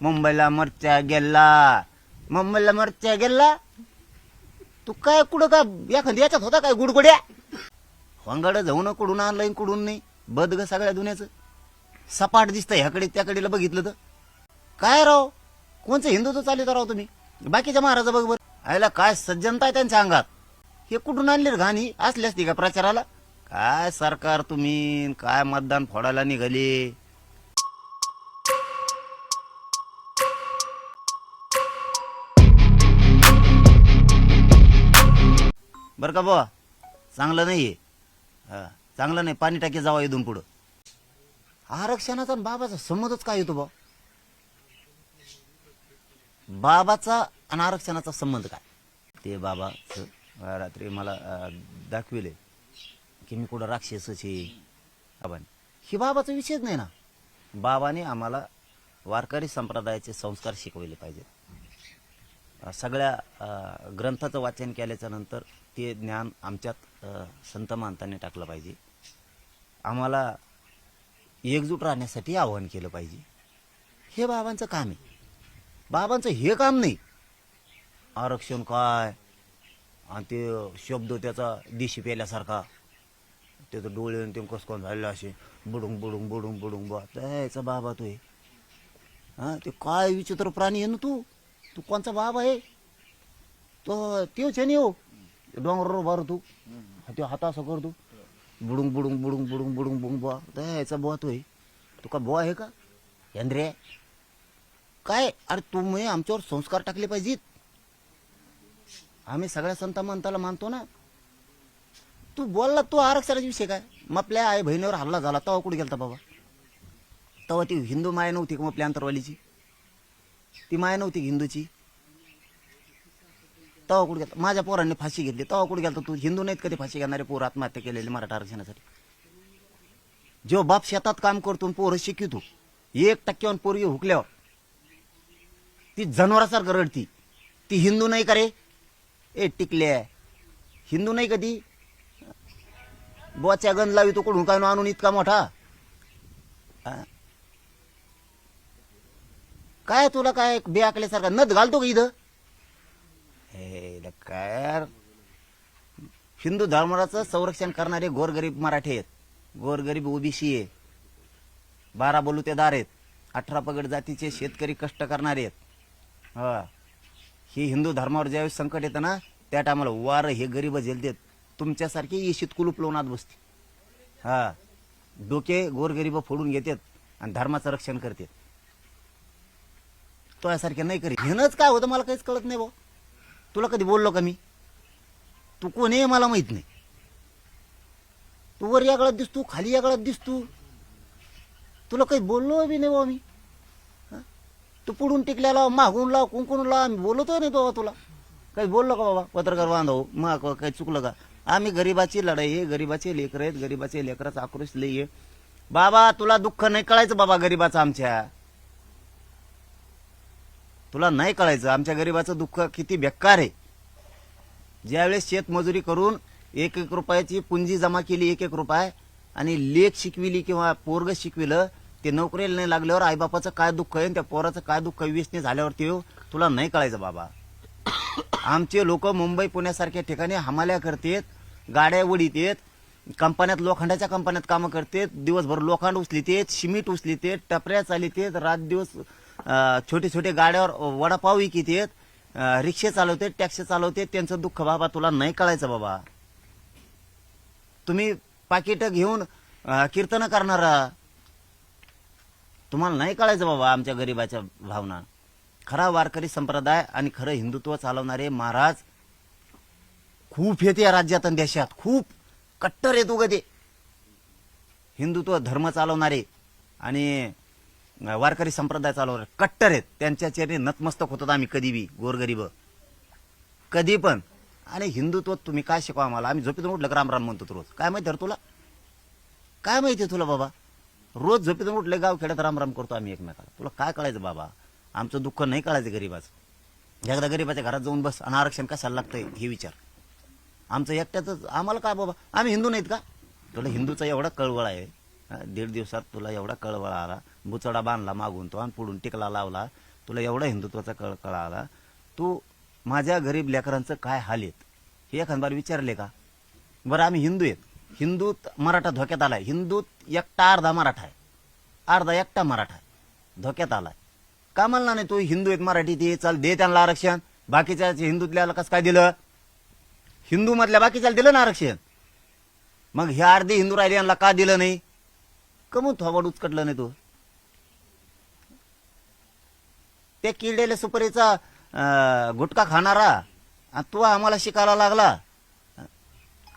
मुंबईला मरच्या गेला. मुंबईला मरच्या गेला. तू काय कुठं का एखादी याच्यात होता काय गुडगुड्या? होंगाड जाऊन कुडून आणलं कुडून नाही. बद ग सगळ्या दुन्याचं. सपाट दिसतंय ह्याकडे त्याकडेला बघितलं तर. काय राव? कोणचं हिंदुत्व चालित राव तुम्ही? बाकीच्या महाराजा बघ बरं. आयला काय सज्जनता आहे त्यांच्या अंगात? हे कुठून आणले रे घाणी? असली असती का प्रचाराला? काय सरकार तुम्ही? काय मतदान फोडायला निघाले? बरं का बुवा? चांगलं नाहीये हा, चांगलं नाही. पाणी टाकी जावा इथून पुढं. आरक्षणाचा आणि बाबाचा संबंधच काय येतो बा बाबाचा आणि आरक्षणाचा संबंध काय? ते बाबा रात्री मला दाखविले की मी कुठं राक्षसच आहे. बाबाने ही बाबाचा विषयच नाही ना. बाबाने आम्हाला वारकरी संप्रदायाचे संस्कार शिकवले पाहिजेत. सगळ्या ग्रंथाचं वाचन केल्याच्यानंतर ते ज्ञान आमच्यात संत मानताने टाकलं पाहिजे. आम्हाला एकजूट राहण्यासाठी आवाहन केलं पाहिजे. हे बाबांचं काम आहे. बाबांचं हे काम नाही. आरक्षण काय? आणि ते शब्द त्याचा दिशी पेल्यासारखा त्याचं डोळे ते कसं झालेलं असे. बुडुंग बुडुंग बुडुंग बुडुंग बा त्याचा बाबा तो आहे हा ते काय विचित्र प्राणी आहे ना तू? तू कोणचा बाबा आहे? तो तेच आहे नि हो. डोंगरावर बार तू ते हात असं कर तू बुडूंग बुडूंग बुडूंग बुडूंग बुडूंग बुडूंग बुवा त्याचा बुवा तो आहे तू का बुवा आहे का यंद्रे काय अरे तुम्ही आमच्यावर संस्कार टाकले पाहिजेत आम्ही सगळ्या संत मंताला मानतो ना तू बोलला तू आरक्षणाचा विषय काय मग आपल्या आई बहिणीवर हल्ला झाला तेव्हा कुठे गेलता बाबा तेव्हा ती हिंदू माया नव्हती का मग आपल्या अंतरवालीची ती माया नव्हती हिंदूची तवा कुठे गेला माझ्या पोरांनी फाशी घेतली. तवा कुठे गेला तू? हिंदू नाहीत कधी फाशी घेणारे पोर आत्महत्या केलेली मराठा आरक्षणासाठी? जो बाप शेतात काम करतो आणि पोरं शिकितो एक टक्क्यावर पोरगी हुकल्यावर ती जनावरासारखं रडती. ती हिंदू नाही का रे? ए टिकले हिंदू नाही कधी? बोच्या गंध लावी तो कुठून काय आणून इतका मोठा? काय तुला काय बेआकल्यासारखा नद घालतो का इथं? काय यार. हिंदू धर्माचं संरक्षण करणारे गोरगरीब मराठी आहेत. गोरगरीब ओबीसी आहे. बारा बलुतेदार आहेत. अठरा पगड जातीचे शेतकरी कष्ट करणारे आहेत. हा. ही हिंदू धर्मावर ज्यावेळेस संकट येतं ना त्या टायमाला वार हे गरीब झेलतेत. तुमच्यासारखे येशीत कुलूप लोणात बसते. हा. डोके गोरगरीब फोडून घेतात आणि धर्माचं रक्षण करतात. तो यासारखे नाही करी हेनच काय होतं मला काहीच कळत नाही भाऊ. तुला कधी बोललो का मी? तू कोण आहे मला माहीत नाही. तू वर या गळात दिसतो खाली या गळात दिसतो तुला काही बोललो बी नाही बाबा मी. तू पुढून टिकल्या लाव मागून लाव कुंकून लाव आम्ही बोलतो नाही बाबा तुला. काही बोललो का बाबा? पत्रकार बांधव मग काही चुकलं का? आम्ही गरिबाची लढाई आहे गरिबाचे लेकर आहेत गरिबाचे लेकराचा आक्रोश लई आहे. बाबा तुला दुःख नाही कळायचं बाबा गरिबाचं आमच्या. तुला नाही कळायचं आमच्या गरिबाचं दुःख किती बेकार आहे. ज्यावेळेस शेतमजुरी करून एक एक रुपयाची पुंजी जमा केली एक एक रुपये आणि लेख शिकविली किंवा पोरग शिकविलं ते नोकरीला नाही लागल्यावर आईबापाचं काय दुःख आहे त्या पोराचं काय दुःख व्यसनी झाल्यावर ते तुला नाही कळायचं बाबा. आमचे लोक मुंबई पुण्यासारख्या ठिकाणी हमाल्या करतेत गाड्या वडीत कंपन्यात लोखंडाच्या कंपन्यात कामं करतेत दिवसभर लोखंड उचलितेत सिमेंट उचलितेत टपऱ्या चालितेत रात दिवस छोटे छोटे गाड्यावर वडापाव विकित आहेत रिक्षे चालवते टॅक्सी चालवते त्यांचं दुःख बाबा तुला नाही कळायचं बाबा. तुम्ही पाकिट घेऊन कीर्तन करणारा तुम्हाला नाही कळायचं बाबा आमच्या गरिबाच्या भावना. खरा वारकरी संप्रदाय आणि खरं हिंदुत्व चालवणारे महाराज खूप येते या राज्यात आणि देशात. खूप कट्टर येतो ग ते हिंदुत्व धर्म चालवणारे आणि वारकरी संप्रदाय चालवणारे कट्टर आहेत. त्यांच्या चेहरे नतमस्तक होतात आम्ही कधी बी गोरगरीब. कधी पण. आणि हिंदुत्व तुम्ही काय शिकवा आम्हाला? आम्ही झोपेतून उठलं राम राम म्हणतो रोज? काय माहिती रे तुला? काय माहिती तुला बाबा? रोज झोपेतून उठले गाव खेड्यात राम राम करतो आम्ही एकमेकाला. तुला काय कळायचं बाबा? आमचं दुःख नाही कळायचं गरीबाचं. एकदा गरीबाच्या घरात जाऊन बस आणि आरक्षण कशाला लागतंय हे विचार. आमचं एकट्याच आम्हाला काय बाबा? आम्ही हिंदू नाहीत का? तुला हिंदूचा एवढा कळवळ आहे. दीड दिवसात तुला एवढा कळवळ आला. बुचडा बांधला मागून तो आणि पुढून टिकला लावला. तुला एवढा हिंदुत्वाचा कळ कळाला. तू माझ्या गरीब लेकरांचं काय हाल आहेत? हे एखाद बार विचारले का? बरं आम्ही हिंदू आहेत. हिंदूत मराठा धोक्यात आलाय. हिंदूत एकटा अर्धा मराठा आहे. अर्धा एकटा मराठा आहे. धोक्यात आलाय. का म्हणला नाही तू हिंदू आहेत मराठी ते चाल दे त्यांना आरक्षण. बाकीच्या हिंदूतल्याला कसं काय दिलं? हिंदू मधल्या बाकीच्याला दिलं ना आरक्षण? मग हे अर्धे हिंदू राहिले यांना का दिलं नाही? कमून थोबड उचकटलं नाही तू? ते किड्याला सुपारीचा गुटखा खाणारा. आणि तू आम्हाला शिकायला लागला.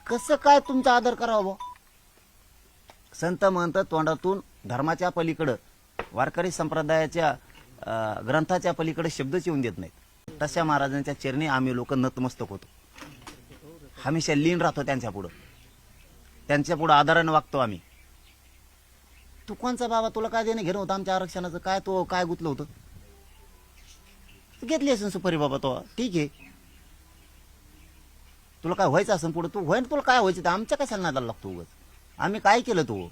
कसं काय तुमचा आदर करावा भाऊ संत म्हणत तोंडातून धर्माच्या पलीकडं वारकरी संप्रदायाच्या ग्रंथाच्या पलीकडे शब्दच येऊन देत नाहीत. तशा महाराजांच्या चरणी आम्ही लोक नतमस्तक होतो. हमेशा लीन राहतो त्यांच्या पुढं. त्यांच्या पुढं आदराने वागतो आम्ही. तू कोणचा बाबा? तुला काय देणं घेणं होतं आमच्या आरक्षणाचं? काय तो काय गुतलं होतं? घेतली असेल सुपारी बाबा तो. ठीक आहे. तुला काय व्हायचं असेल पुढे? तू व्हायन तुला काय व्हायचं? तर आमच्या कशाला नादाला लागतो उगाच. आम्ही काय केलं तू?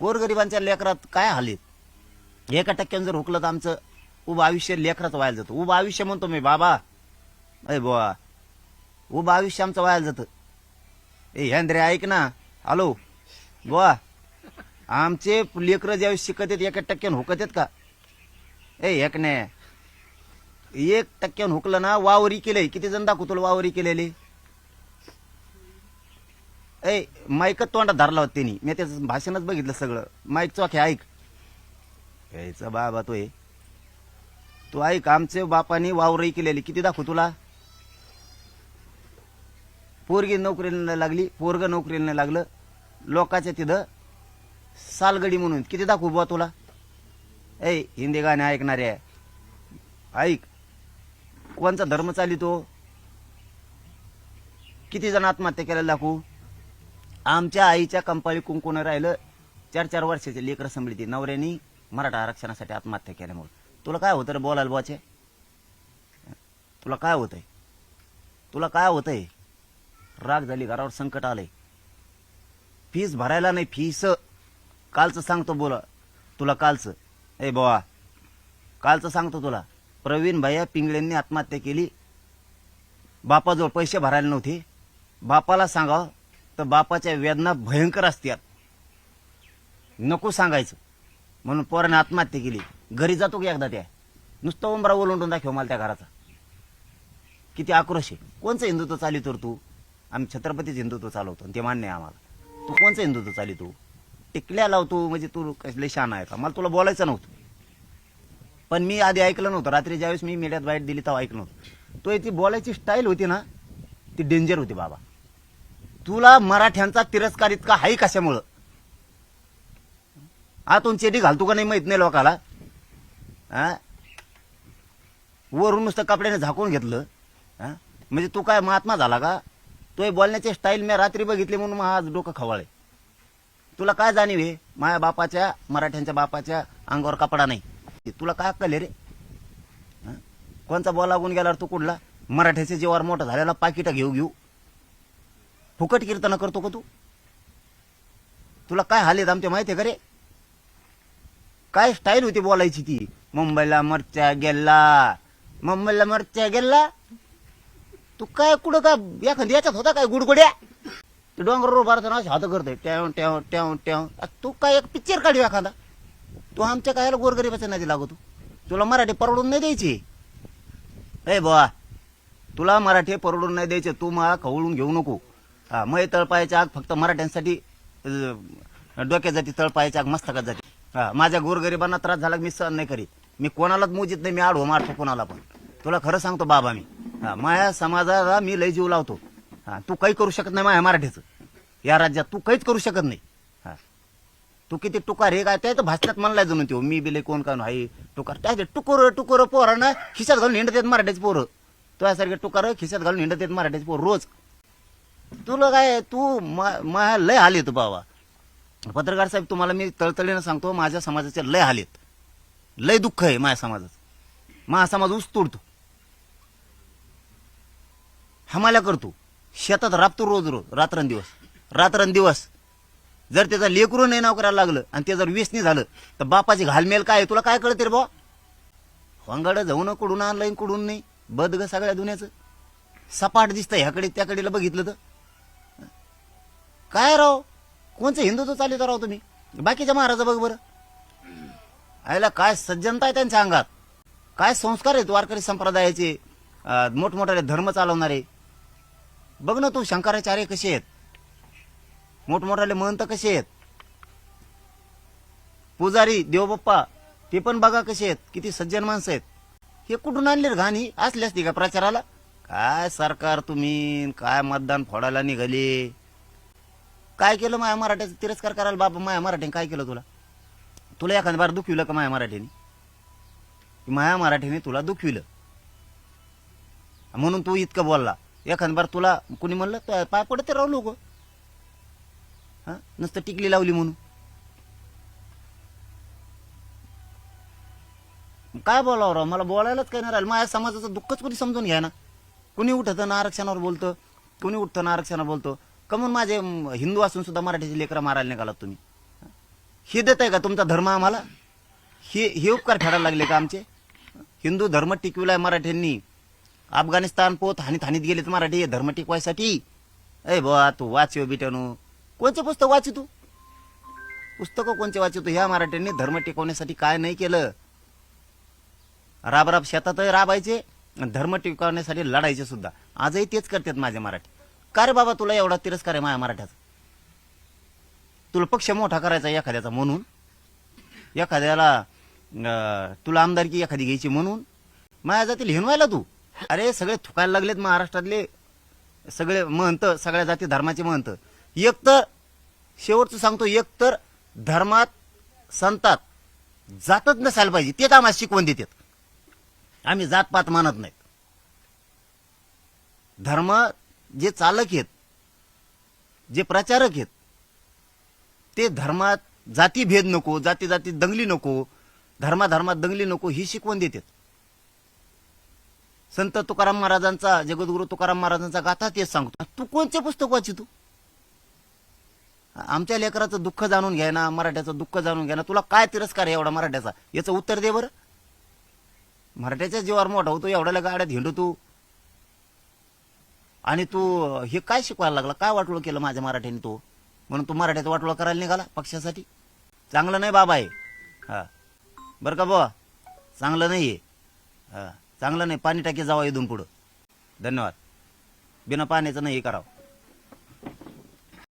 गोरगरिबांच्या लेकरात काय हालीत? एका टक्क्यानं जर हुकलं तर आमचं उभं आयुष्य लेकरात व्हायला जातं. उभं आयुष्य म्हणतो मी बाबा. अय बुवा. उभं आयुष्य आमचं व्हायला जातं. ए ह्यांद्रे ऐक ना. हॅलो. बुवा. आमचे लेकरं ज्यावेळेस शिकत आहेत एका टक्क्यानं हुकत आहेत का? ए एक नाही एक टक्क्यानं हुकलं ना वावरी केलंय. किती जण दाखवतो तुला वावरी केलेली? ए माईक तोंडात धरला होता त्यांनी. मी त्याचं भाषणच बघितलं सगळं. माईक चोखे ऐक. यायचं बाबा तो तू ऐक आमचे बापानी वावरही केलेली. किती दाखवू तुला? पोरगी नोकरीला लागली पोरग नोकरीला लागलं. लोकाच्या तिथं सालगडी म्हणून. किती दाखवू बुवा तुला? ए हिंदी गाणे ऐकणारे. ऐक. कोणचा धर्म चालितो? किती जण आत्महत्या केल्या दाखवू? आमच्या आईच्या कंपाळी कुंकुण राहिलं चार चार वर्षाचे लेकरं संभळी नवऱ्यानी मराठा आरक्षणासाठी आत्महत्या केल्यामुळे. तुला काय होतं रे बोलाल बॉचे तुला काय होतंय? तुला काय होतंय? राग झाली घरावर संकट आलंय. फीस भरायला नाही फीस. कालचं सांगतो बोला. तुला कालचं. ए बोवा कालचं सांगतो तुला. प्रवीण भैया पिंगळेंनी आत्महत्या केली. बापाजवळ पैसे भरायला नव्हते. बापाला सांगावं तर बापाच्या वेदना भयंकर असतात. नको सांगायचं. म्हणून पोराने आत्महत्या केली. घरी जातो की एकदा त्या? नुसतं उमरा ओलंडून दाखव मला त्या घराचा. किती आक्रोश आहे. कोणचं हिंदुत्व चाली तर तू? आम्ही छत्रपतीच हिंदुत्व चालवतो आणि ते मान्य आहे आम्हाला. तू कोणचं हिंदुत्व चाली तू? टिकल्या लावतो म्हणजे तू कसले शान आहे का? मला तुला बोलायचं नव्हतं. पण मी आधी ऐकलं नव्हतं. रात्री ज्यावेळेस मी मीडियात बाईट दिली तेव्हा ऐकलं नव्हतं. तो ती बोलायची स्टाईल होती ना ती डेंजर होती बाबा. तुला मराठ्यांचा तिरस्कार इतका हाई कशामुळं? आतून चेटी घालतो का नाही माहीत नाही लोकाला? हा? वरून नुसतं कपड्याने झाकून घेतलं. हा? म्हणजे तू काय महात्मा झाला का? तो बोलण्याची स्टाईल मी रात्री बघितली म्हणून मग आज डोकं खवाळे तुला काय जाणीव आहे? माझ्या बापाच्या मराठ्यांच्या बापाच्या अंगावर कपडा नाही. तुला काय अक्कल आहे रे? हं? कोणचा बॉल लागून गेल्यावर तू कुठला? मराठ्याच्या जेवार मोठा झालेला पाकिटा घेऊ घेऊ. फुकट कीर्तन करतो का तू? तुला काय हाल आहेत आमच्या माहिती आहे का रे? काय स्टाईल होती बोलायची ती? मुंबईला मरच्या गेला. मुंबईला मरच्या गेला. तू काय कुठं का एखादी याच्यात होता काय गुडगुड्या? ते डोंगरावर भारताना असे हात करतोय. ट्याव ट्याव ट्याव ट्याव. आ, तू काय एक पिक्चर काढू एखादा? तू आमच्या कायला गोरगरीबाच्या नादी लागतो. तुला मराठी परवडून नाही द्यायची. ए बुवा तुला मराठी परवडून नाही द्यायचे. तू मला खवळून घेऊ नको. हा मय तळपायाच्या आग फक्त मराठ्यांसाठी अं, डोक्यात जाते तळपायाच्या आग मस्तकात जाते. हा माझ्या गोरगरिबांना त्रास झाला की मी सहन नाही करीत. मी कोणालाच मोजित नाही मी आडवं मारतो कोणाला पण. तुला खरं सांगतो बाबा मी. हा माझ्या समाजाला मी लय जीव लावतो. हा तू काही करू शकत नाही माझ्या मराठीचं. या राज्यात तू काहीच करू शकत नाही. तू किती टुकार हे काय त्या तर भाषणात म्हणलाय जणू तो मी बिले कोण काय आहे टुकार. काय टुकोर टुकोर पोरांना खिशात घालून हिंडत येत मराठीचे पोरं. तुझ्यासारखे टुकार खिशात घालून हिंडत येत मराठीचे पोर रोज. तुला काय तू मा- मा लय हाल येतो बाबा. पत्रकार साहेब तुम्हाला मी तळतळीनं सांगतो माझ्या समाजाचे लय हाल येत. लय दुःख आहे माझ्या समाजाचं. माझा समाज ऊस तोडतो हमाल्या करतो. शेतात राबतो रोज रोज रात्रंदिवस. रात्रंदिवस. जर त्याचा लेकरू नाही नाव करायला लागलं आणि ते जर व्यसनी झालं तर बापाची घालमेल काय तुला काय कळते रे बा वांगाड जाऊन कुडून आणलं कुडून नाही. बद ग सगळ्या दुन्याचं. सपाट दिसतं ह्याकडे त्याकडेला बघितलं तर. काय राव? कोणचं हिंदुत्व चालित राव तुम्ही? बाकीच्या महाराजा बघ बरं. आयला काय सज्जनता आहे त्यांच्या अंगात? काय संस्कार आहेत वारकरी संप्रदायाचे? अं, धर्म चालवणारे? बघ ना तू शंकराचार्य कसे आहेत? मोठमोठाले महंत कसे आहेत? पुजारी देवबाप्पा ते पण बघा कसे आहेत. किती सज्जन माणसं आहेत. हे कुठून आणले घाणी? असली असती का प्रचाराला? काय सरकार तुम्ही काय मतदान फोडायला निघाले? काय केलं माया मराठ्याचा? तिरस्कार करायला बाबा माया मराठीने काय केलं तुला? तुला एखाद्या बार दुखविलं का माया मराठीने माया मराठीने तुला दुखविलं. म्हणून तू इतकं बोलला. एखाद बार तुला कुणी म्हणलं "तू पाय पडते राहू लोक. हा? नुसतं टिकली लावली म्हणून. काय बोलावं राव? मला बोलायलाच काही नाही राहिलं. माझ्या समाजाचं दुःखच कोणी समजून घ्या ना? कुणी उठतं ना आरक्षणावर बोलतं? कुणी उठतं ना आरक्षणावर बोलतो? कमून माझे हिंदू असून सुद्धा मराठीचे लेकरं मारायला निघालात तुम्ही. हे देत आहे का तुमचा धर्म आम्हाला? हे हे उपकार ठरायला लागले का आमचे? हिंदू धर्म टिकविलाय मराठ्यांनी. अफगाणिस्तान पोत हानीत हानीत गेलेत मराठी. धर्म टिकवायसाठी. ए बुवा तू वाचव बिटनू. कोणचे पुस्तक वाचू तू? पुस्तकं कोणचे वाचू तू? ह्या मराठ्यांनी धर्म टिकवण्यासाठी काय नाही केलं. राबराब शेतातही राबायचे आणि धर्म टिकवण्यासाठी लढायचे सुद्धा. आजही तेच करतात माझे मराठी. का रे बाबा तुला एवढा तिरस्कार आहे माझ्या मराठ्याचा? तुला पक्ष मोठा करायचा एखाद्याचा म्हणून? एखाद्याला अं, तुला आमदारकी एखादी घ्यायची म्हणून? माझ्या जातील हिनवायला तू? अरे सगळे थुकायला लागलेत महाराष्ट्रातले. सगळे महंत सगळ्या जाती धर्माचे महंत. एक तर शेवटचं सांगतो एक तर धर्मात संतात जातच नसायला पाहिजे. तेच आम्हाला शिकवण देतात. आम्ही जातपात मानत नाहीत. धर्म जे चालक आहेत जे प्रचारक आहेत ते धर्मात जाती भेद नको जाती जाती दंगली नको धर्माधर्मात दंगली नको ही शिकवण देतात. संत तुकाराम महाराजांचा जगद्गुरु तुकाराम महाराजांचा गाथा तेच सांगतो. तू कोणते पुस्तक वाचितो? तू आमच्या लेकराचं दुःख जाणून घ्या ना मराठ्याचं दुःख जाणून घ्या ना तुला काय तिरस्कार आहे एवढा मराठ्याचा? याचं उत्तर दे बरं. मराठ्याच्या जीवावर मोठा होतो एवढ्याला गाड्यात हिंडू तू. आणि तू हे काय शिकवायला लागला? काय वाटोळ केलं माझ्या मराठीने तू? म्हणून तू मराठ्याचं वाटोळ करायला निघाला पक्षासाठी? चांगलं नाही बाबा आहे हा. बरं का बुवा? चांगलं नाही आहे हा. चांगलं नाही. पाणी टाकी जावं इथून पुढं. धन्यवाद. बिना पाण्याचं नाही हे करावं.